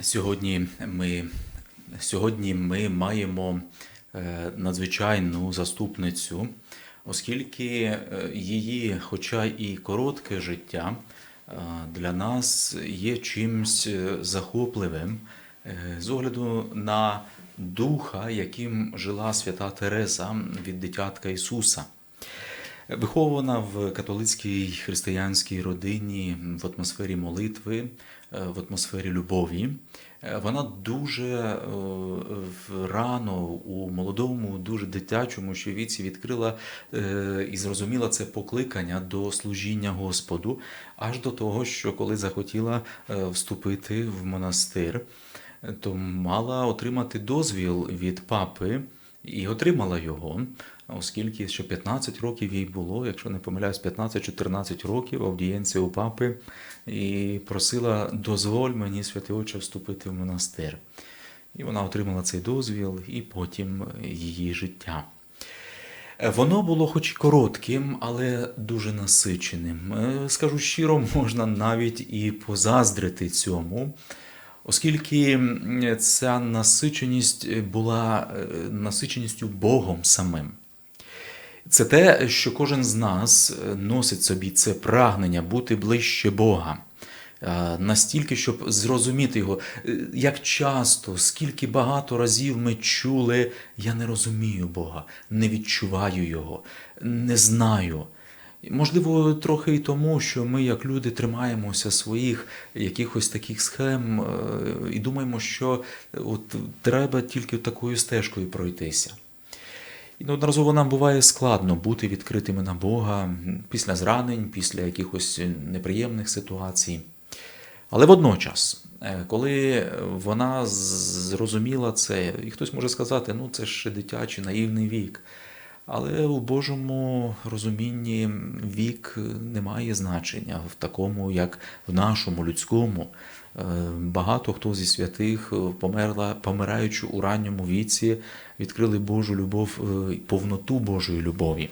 Сьогодні ми, сьогодні ми маємо е, надзвичайну заступницю, оскільки е, її, хоча і коротке життя, е, для нас є чимсь захопливим з огляду на духа, яким жила свята Тереза від дитятка Ісуса. Вихована в католицькій християнській родині в атмосфері молитви, е, в атмосфері любові. Е, Вона дуже е, рано у молодому, дуже дитячому ще віці відкрила і зрозуміла це покликання до служіння Господу, аж до того, що коли захотіла вступити в монастир, то мала отримати дозвіл від папи і отримала його, оскільки ще 15 років їй було, якщо не помиляюсь, 15-14 років аудієнція у папи, і просила дозволь мені, святий Отче, вступити в монастир. І вона отримала цей дозвіл, і потім її життя. Воно було хоч коротким, але дуже насиченим. Е, Скажу щиро, можна навіть і позаздрити цьому, оскільки ця насиченість була е, насиченістю Богом самим. Це те, що кожен з нас е, носить собі це прагнення бути ближче Бога. Е, Настільки, щоб зрозуміти його, Е, як часто, скільки багато разів ми чули, я не розумію Бога, не відчуваю Його, не знаю. Можливо, трохи і тому, що ми, як люди, тримаємося своїх якихось таких схем і думаємо, що от треба тільки такою стежкою пройтися. І неодноразово нам буває складно бути відкритими на Бога після зранень, після якихось неприємних ситуацій. Але водночас, е, коли вона зрозуміла це, і хтось може сказати, ну це ж дитячий, наївний вік. Але у Божому розумінні вік не має значення в такому, як в нашому людському. Е, Багато хто зі святих е, померла, помираючи у ранньому віці, відкрили Божу любов, е, повноту Божої любові.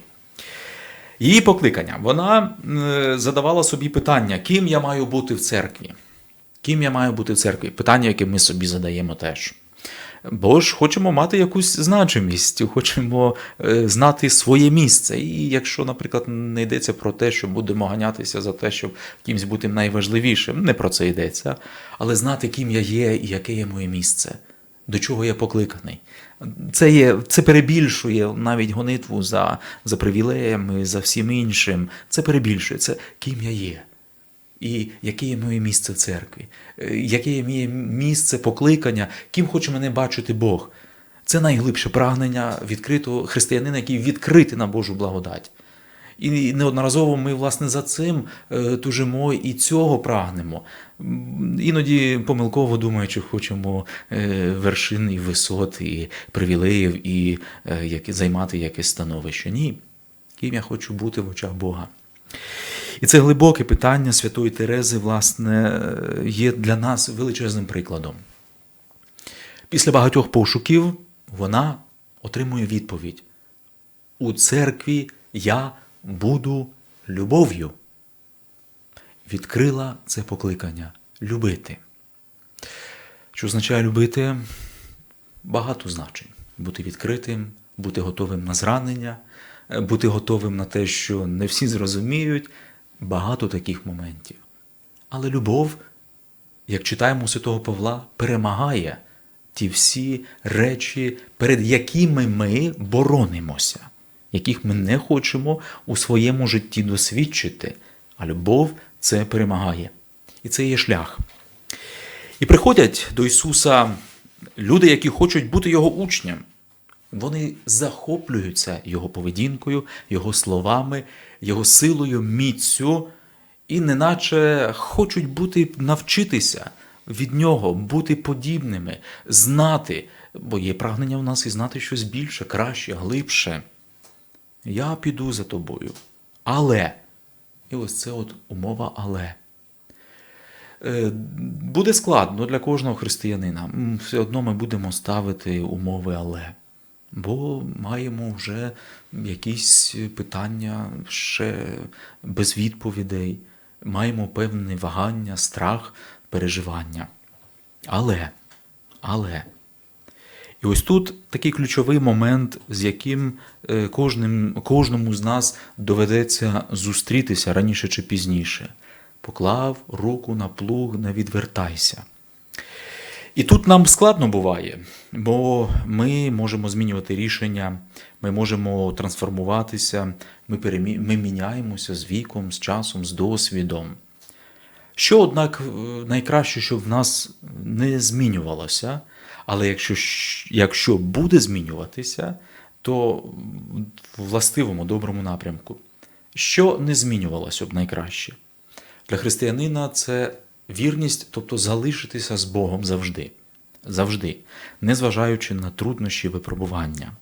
Її покликання. Вона задавала собі питання, ким я маю бути в церкві? Ким я маю бути в церкві? Питання, яке ми собі задаємо теж. Бо ж хочемо мати якусь значимість, хочемо е, знати своє місце. І якщо, наприклад, не йдеться про те, що будемо ганятися за те, щоб кимсь бути найважливішим, не про це йдеться, але знати, ким я є і яке є моє місце, до чого я покликаний. Це є, це перебільшує навіть гонитву за, за привілеями, за всім іншим. Це перебільшує, це ким я є. І яке є моє місце в церкві, Е, яке є моє місце покликання, ким хоче мене бачити Бог. Це найглибше прагнення відкритого християнина, який відкритий на Божу благодать. І неодноразово ми, власне, за цим е, тужимо і цього прагнемо. Іноді помилково думаючи, хочемо е, вершин і висот, і привілеїв, і займати якесь становище. Ні. Ким я хочу бути в очах Бога. І це глибоке питання Святої Терези, власне, є для нас величезним прикладом. Після багатьох пошуків вона отримує відповідь: у церкві я буду любов'ю. Відкрила це покликання любити. Що означає любити? Багато значень. Бути відкритим, бути готовим на зранення, бути готовим на те, що не всі зрозуміють. Багато таких моментів. Але любов, як читаємо святого Павла, перемагає ті всі речі, перед якими ми боронимося, яких ми не хочемо у своєму житті досвідчити. А любов це перемагає. І це є шлях. І приходять до Ісуса люди, які хочуть бути Його учнем. Вони захоплюються Його поведінкою, Його словами, Його силою, міцю, і неначе хочуть бути навчитися від нього, бути подібними, знати, бо є прагнення в нас і знати щось більше, краще, глибше. Я піду за тобою. Але. І ось це от умова але. Е, Буде складно для кожного християнина. Все одно ми будемо ставити умови але. Бо маємо вже якісь питання ще без відповідей, маємо певне вагання, страх, переживання. Але, але. І ось тут такий ключовий момент, з яким е, кожним, кожному з нас доведеться зустрітися раніше чи пізніше. Поклав руку на плуг, не відвертайся. І тут нам складно буває, бо ми можемо змінювати рішення, ми можемо трансформуватися, ми, перемі... ми міняємося з віком, з часом, з досвідом. Що, однак, найкраще, щоб в нас не змінювалося, але якщо, якщо буде змінюватися, то в властивому доброму напрямку. Що не змінювалося б найкраще? Для християнина це вірність, тобто залишитися з Богом завжди, завжди, незважаючи на труднощі випробування.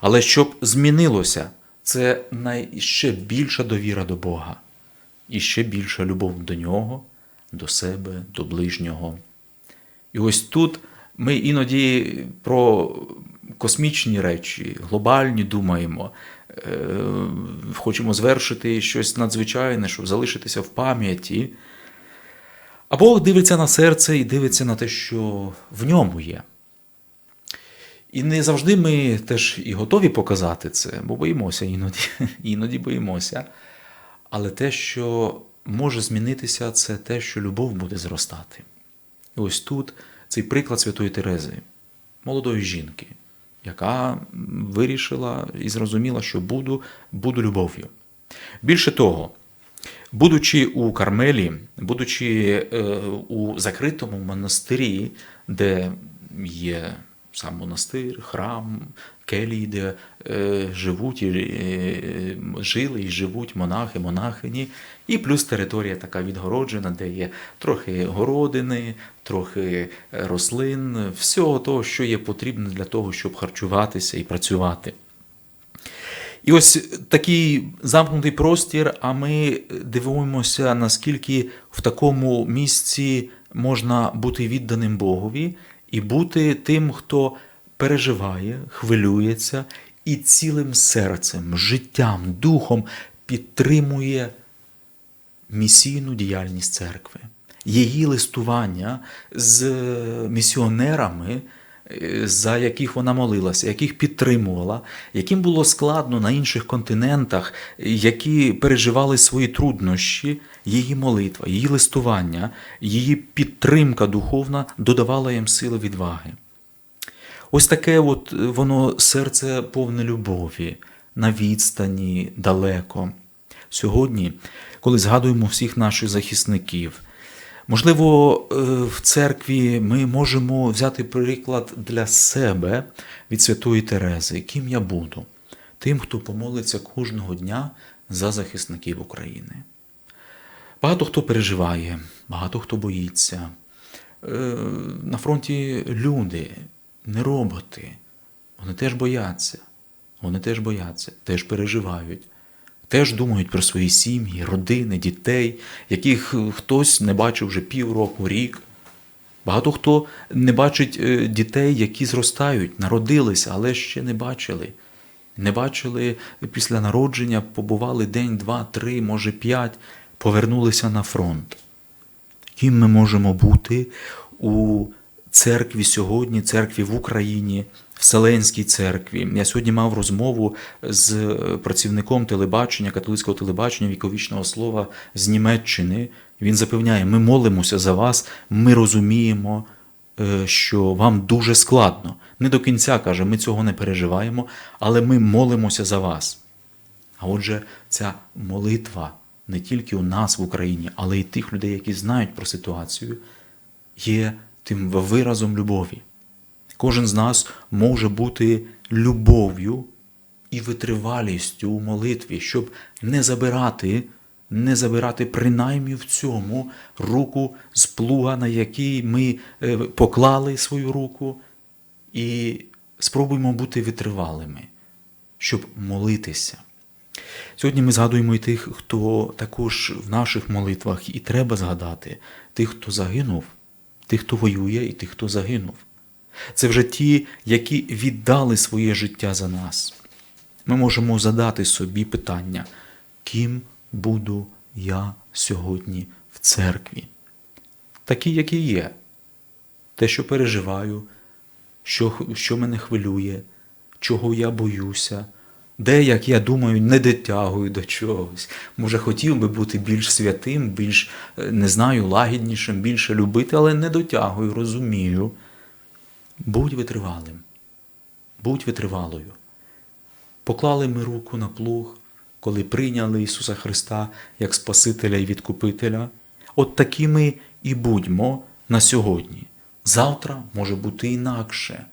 Але щоб змінилося, це най- ще більша довіра до Бога і ще більша любов до Нього, до себе, до ближнього. І ось тут ми іноді про космічні речі, глобальні думаємо, е, хочемо звершити щось надзвичайне, щоб залишитися в пам'яті. А Бог дивиться на серце і дивиться на те, що в ньому є. І не завжди ми теж і готові показати це, бо боїмося іноді, іноді боїмося. Але те, що може змінитися, це те, що любов буде зростати. І ось тут цей приклад Святої Терези, молодої жінки, яка вирішила і зрозуміла, що буду, буду любов'ю. Більше того, будучи у Кармелі, будучи е, у закритому монастирі, де є сам монастир, храм, келії, де е, живуть і е, жили і живуть монахи, монахині, і плюс територія така відгороджена, де є трохи городини, трохи рослин, всього того, що є потрібно для того, щоб харчуватися і працювати. І ось такий замкнутий простір, а ми дивуємося, наскільки в такому місці можна бути відданим Богові і бути тим, хто переживає, хвилюється і цілим серцем, життям, духом підтримує місійну діяльність церкви, її листування з місіонерами, за яких вона молилася, яких підтримувала, яким було складно на інших континентах, які переживали свої труднощі, її молитва, її листування, її підтримка духовна додавала їм сили відваги. Ось таке от е, воно серце повне любові, на відстані, далеко. Сьогодні, коли згадуємо всіх наших захисників, можливо, е, в церкві ми можемо взяти приклад для себе від Святої Терези, ким я буду, тим, хто помолиться кожного дня за захисників України. Багато хто переживає, багато хто боїться. Е, На фронті люди, не роботи. Вони теж бояться. Вони теж бояться, теж переживають, теж думають про свої сім'ї, родини, дітей, яких е, хтось не бачив вже півроку, рік. Багато хто не бачить е, дітей, які зростають, народилися, але ще не бачили. Не бачили після народження, побували день, два, три, може п'ять, повернулися на фронт. Ким ми можемо бути у церкві сьогодні, церкві в Україні, Вселенській церкві. Я сьогодні мав розмову з працівником телебачення, католицького телебачення віковічного слова з Німеччини. Він запевняє, ми молимося за вас, ми розуміємо, е, що вам дуже складно. Не до кінця каже, ми цього не переживаємо, але ми молимося за вас. А отже, ця молитва не тільки у нас в Україні, але й тих людей, які знають про ситуацію, є тим виразом любові. Кожен з нас може бути любов'ю і витривалістю у молитві, щоб не забирати, не забирати принаймні в цьому руку з плуга, на який ми е, поклали свою руку, і спробуємо бути витривалими, щоб молитися. Сьогодні ми згадуємо і тих, хто також в наших молитвах і треба згадати, тих, хто загинув, тих, хто воює, і тих, хто загинув. Це вже ті, які віддали своє життя за нас. Ми можемо задати собі питання, ким буду я сьогодні в церкві? Такі, які є, те, що переживаю, що, що мене хвилює, чого я боюся, де, як я думаю, не дотягую до чогось. Може, хотів би бути більш святим, більш, е, не знаю, лагіднішим, більше любити, але не дотягую, розумію. Будь витривалим, будь витривалою. Поклали ми руку на плуг, коли прийняли Ісуса Христа як Спасителя і Відкупителя. От такими і будьмо на сьогодні. Завтра може бути інакше.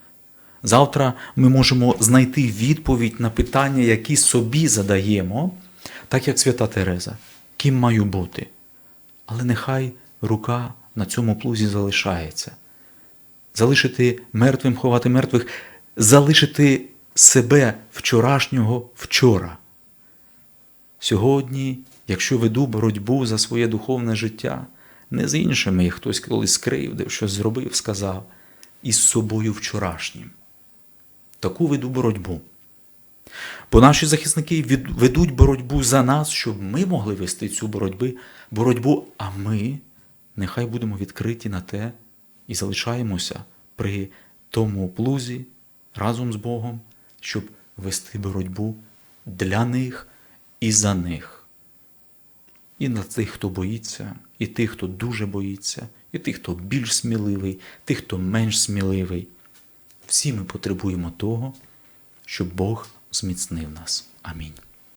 Завтра ми можемо знайти відповідь на питання, які собі задаємо, так як свята Тереза, ким маю бути. Але нехай рука на цьому плузі залишається. Залишити мертвим ховати мертвих, залишити себе вчорашнього вчора. Сьогодні, якщо веду боротьбу за своє духовне життя, не з іншими, як хтось колись скривдив, щось зробив, сказав, і з собою вчорашнім. Таку веду боротьбу. Бо наші захисники ведуть боротьбу за нас, щоб ми могли вести цю боротьби, боротьбу, а ми нехай будемо відкриті на те і залишаємося при тому плузі разом з Богом, щоб вести боротьбу для них і за них. І на тих, хто боїться, і тих, хто дуже боїться, і тих, хто більш сміливий, тих, хто менш сміливий. Всі ми потребуємо того, щоб Бог зміцнив нас. Амінь.